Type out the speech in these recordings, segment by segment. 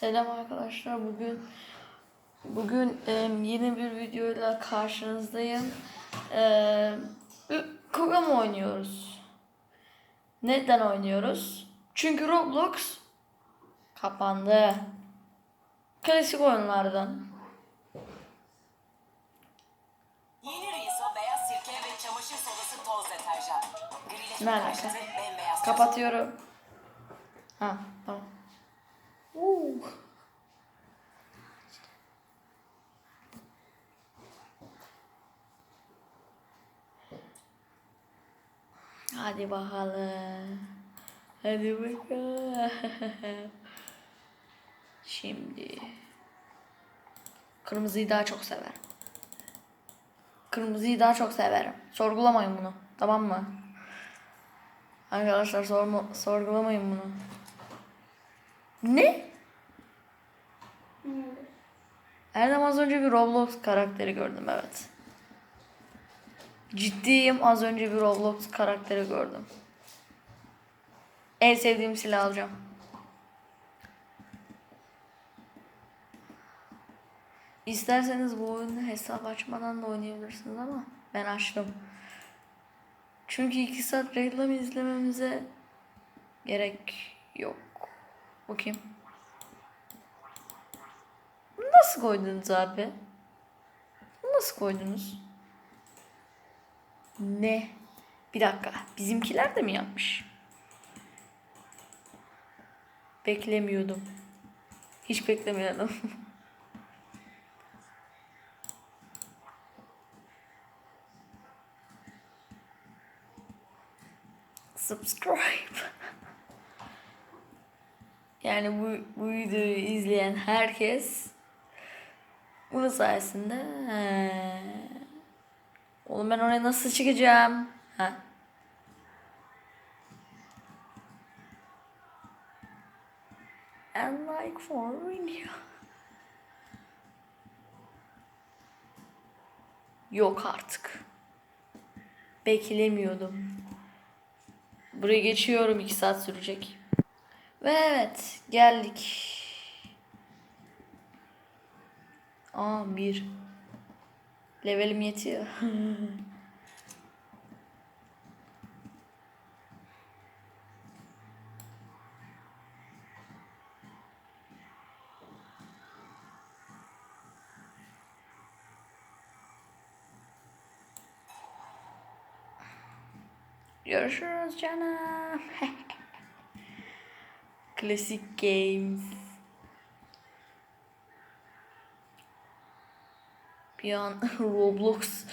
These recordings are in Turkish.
Selam arkadaşlar. Bugün bugün em, yeni bir videoyla karşınızdayım. Eee Kogam oynuyoruz. Neden oynuyoruz? Çünkü Roblox kapandı. Klasik oyunlardan. Yeni Riso beyaz sirke ve çamaşır sodası toz deterjan. Grileşme Ne alaka? karşıtı bembeyaz Kapatıyorum. Ha, tamam. Uuu. Hadi bakalım. Hadi bakalım. Şimdi. Kırmızıyı daha çok severim. Kırmızıyı daha çok severim. Sorgulamayın bunu. Tamam mı? Arkadaşlar sorma, sorgulamayın bunu. Ne? Erdem az önce bir Roblox karakteri gördüm evet. Ciddiyim az önce bir Roblox karakteri gördüm. En sevdiğim silah alacağım. İsterseniz bu oyunu hesap açmadan da oynayabilirsiniz ama ben açtım. Çünkü iki saat reklam izlememize gerek yok. Bakayım. Nasıl koydunuz abi? Nasıl koydunuz? Ne? Bir dakika. Bizimkiler de mi yapmış? Beklemiyordum. Hiç beklemiyordum. Subscribe. Yani bu, bu videoyu izleyen herkes bunun sayesinde he. Oğlum ben oraya nasıl çıkacağım? Ha. And like for video. Yok artık. Beklemiyordum. Buraya geçiyorum 2 saat sürecek. Ve evet geldik. Aa bir. Levelim yetiyor. Görüşürüz canım. Classic Games. Bir an Roblox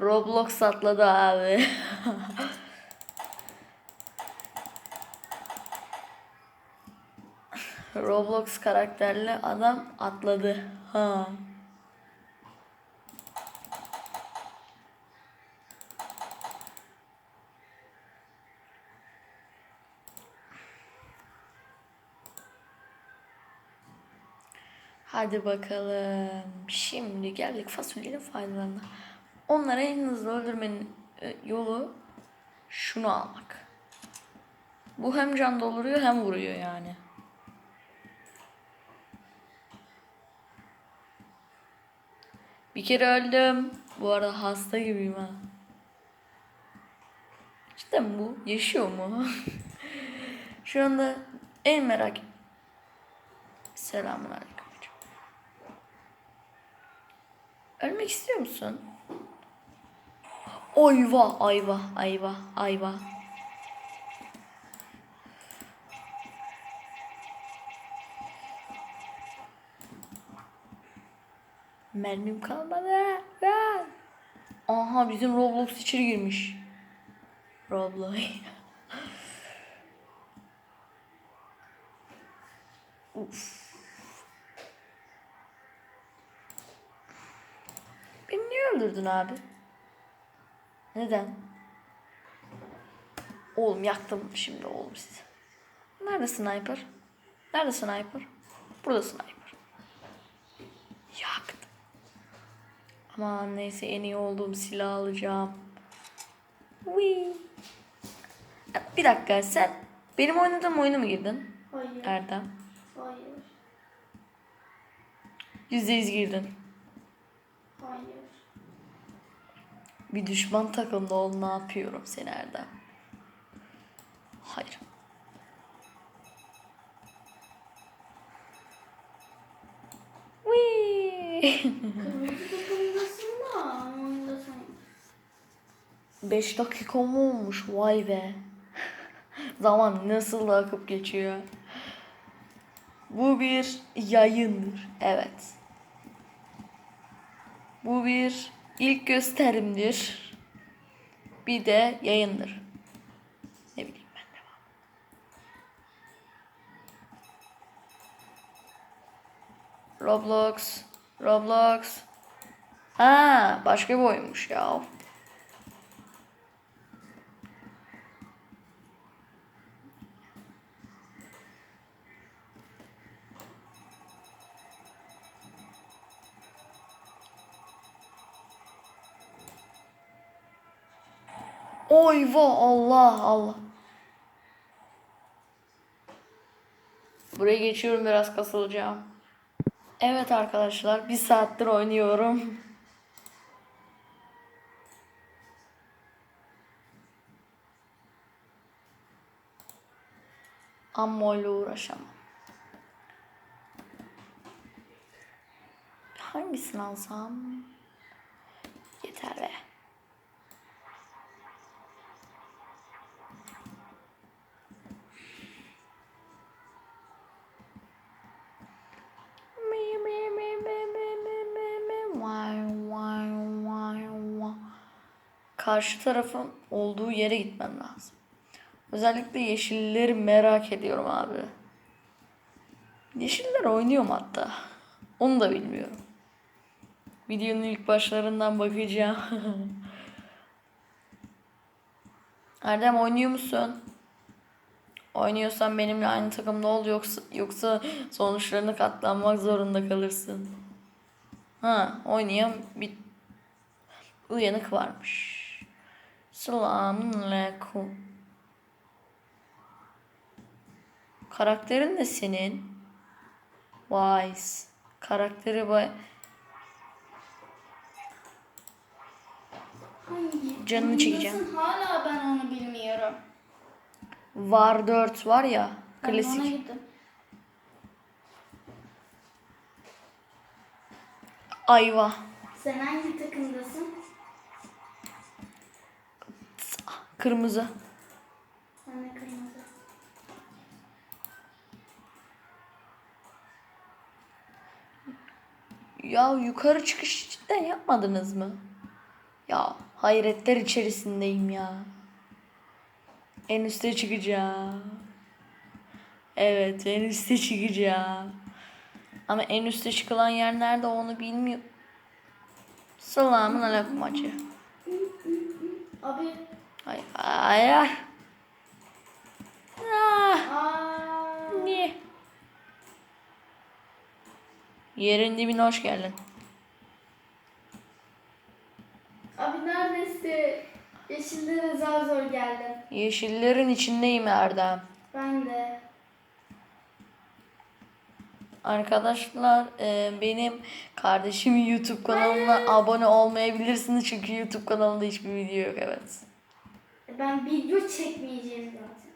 Roblox atladı abi. Roblox karakterli adam atladı. Ha. Hadi bakalım. Şimdi geldik fasulyenin faydalarına. Onları en hızlı öldürmenin e, yolu şunu almak. Bu hem can dolduruyor hem vuruyor yani. Bir kere öldüm. Bu arada hasta gibiyim ha. Cidden bu yaşıyor mu? Şu anda en merak Selamun aleyküm. Ölmek istiyor musun? Ayva, ayva, ayva, ayva. Mermim kalmadı. Aha bizim Roblox içeri girmiş. Roblox. öldürdün abi? Neden? Oğlum yaktım şimdi oğlum sizi. Nerede sniper? Nerede sniper? Burada sniper. Yaktım. Aman neyse en iyi olduğum silah alacağım. Wee. Bir dakika sen benim oynadığım oyuna mı girdin Hayır. Erdem? Hayır. Yüzde yüz girdin. Hayır. Bir düşman takımda ol ne yapıyorum seni Erdem. Hayır. 5 dakika mı olmuş? Vay be. Zaman nasıl da akıp geçiyor. Bu bir yayındır. Evet. Bu bir ilk gösterimdir. Bir de yayındır. Ne bileyim ben de. Roblox. Roblox. Ha, başka bir oyunmuş ya. Oy va Allah Allah. Buraya geçiyorum biraz kasılacağım. Evet arkadaşlar bir saattir oynuyorum. Amma öyle uğraşamam. Hangisini alsam? Yeter be. Mi, mi, mi, mi, mi, mi, mi, mi. Vay, vay, vay, vay. Karşı tarafın olduğu yere gitmem lazım. Özellikle yeşilleri merak ediyorum abi. Yeşiller oynuyor mu hatta? Onu da bilmiyorum. Videonun ilk başlarından bakacağım. Erdem oynuyor musun? Oynuyorsan benimle aynı takımda ol yoksa yoksa sonuçlarına katlanmak zorunda kalırsın. Ha, oynayan bir uyanık varmış. Selamünaleyküm. Karakterin ne senin? Wise. Karakteri bay... Canını çekeceğim. Hala ben onu bilmiyorum. Var 4 var ya. Ben ona Klasik. gittim. Ayva. Sen hangi takımdasın? Kırmızı. Ben de kırmızı. Ya yukarı çıkış cidden yapmadınız mı? Ya hayretler içerisindeyim ya. En üste çıkacağım. Evet en üste çıkacağım. Ama en üste çıkılan yer nerede onu bilmiyorum. Selamun aleyküm hacı. Abi. Ay ay ay. Ah, niye? Yerin dibine hoş geldin. Abi neredesin? Yeşillere zar zor geldim. Yeşillerin içindeyim Erdem. Ben de. Arkadaşlar e, benim kardeşimin YouTube kanalına abone olmayabilirsiniz çünkü YouTube kanalında hiçbir video yok evet. Ben video çekmeyeceğim zaten.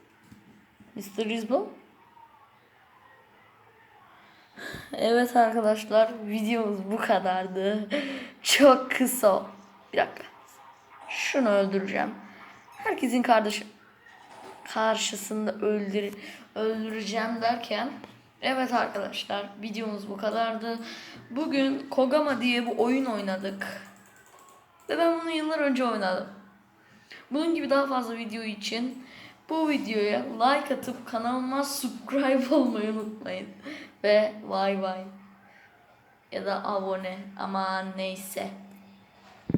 Mr. Rizbo? Evet arkadaşlar videomuz bu kadardı. Çok kısa. Bir dakika. Şunu öldüreceğim. Herkesin kardeşi karşısında öldür öldüreceğim derken Evet arkadaşlar videomuz bu kadardı. Bugün Kogama diye bu oyun oynadık. Ve ben bunu yıllar önce oynadım. Bunun gibi daha fazla video için bu videoya like atıp kanalıma subscribe olmayı unutmayın. Ve vay vay. Ya da abone. Aman neyse.